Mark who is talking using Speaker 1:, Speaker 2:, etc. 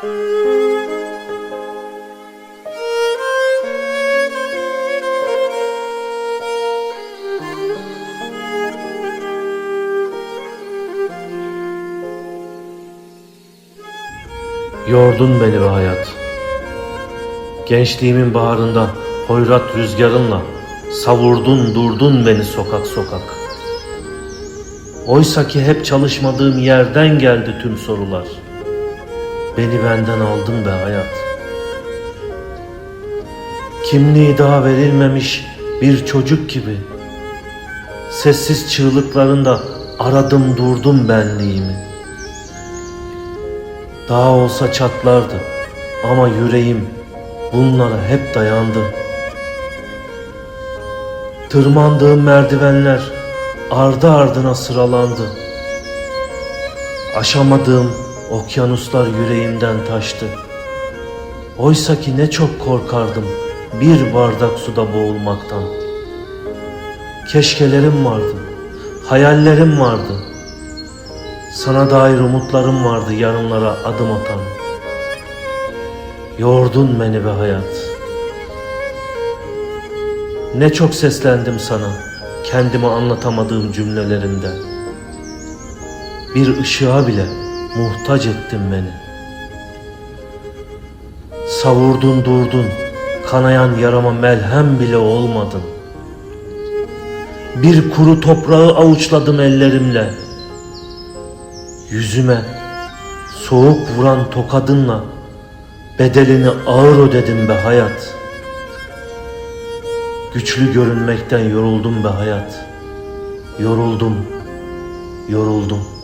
Speaker 1: Yordun beni be hayat. Gençliğimin baharında hoyrat rüzgarınla savurdun durdun beni sokak sokak. Oysa ki hep çalışmadığım yerden geldi tüm sorular. Beni benden aldın be hayat. Kimliği daha verilmemiş bir çocuk gibi. Sessiz çığlıklarında aradım durdum benliğimi. Daha olsa çatlardı ama yüreğim bunlara hep dayandı. Tırmandığım merdivenler ardı ardına sıralandı. Aşamadığım okyanuslar yüreğimden taştı. Oysa ki ne çok korkardım bir bardak suda boğulmaktan. Keşkelerim vardı, hayallerim vardı. Sana dair umutlarım vardı yarınlara adım atan. Yordun beni be hayat. Ne çok seslendim sana kendime anlatamadığım cümlelerimde. Bir ışığa bile muhtaç ettin beni. Savurdun durdun, kanayan yarama melhem bile olmadın. Bir kuru toprağı avuçladım ellerimle. Yüzüme soğuk vuran tokadınla bedelini ağır ödedim be hayat. Güçlü görünmekten yoruldum be hayat. Yoruldum, yoruldum.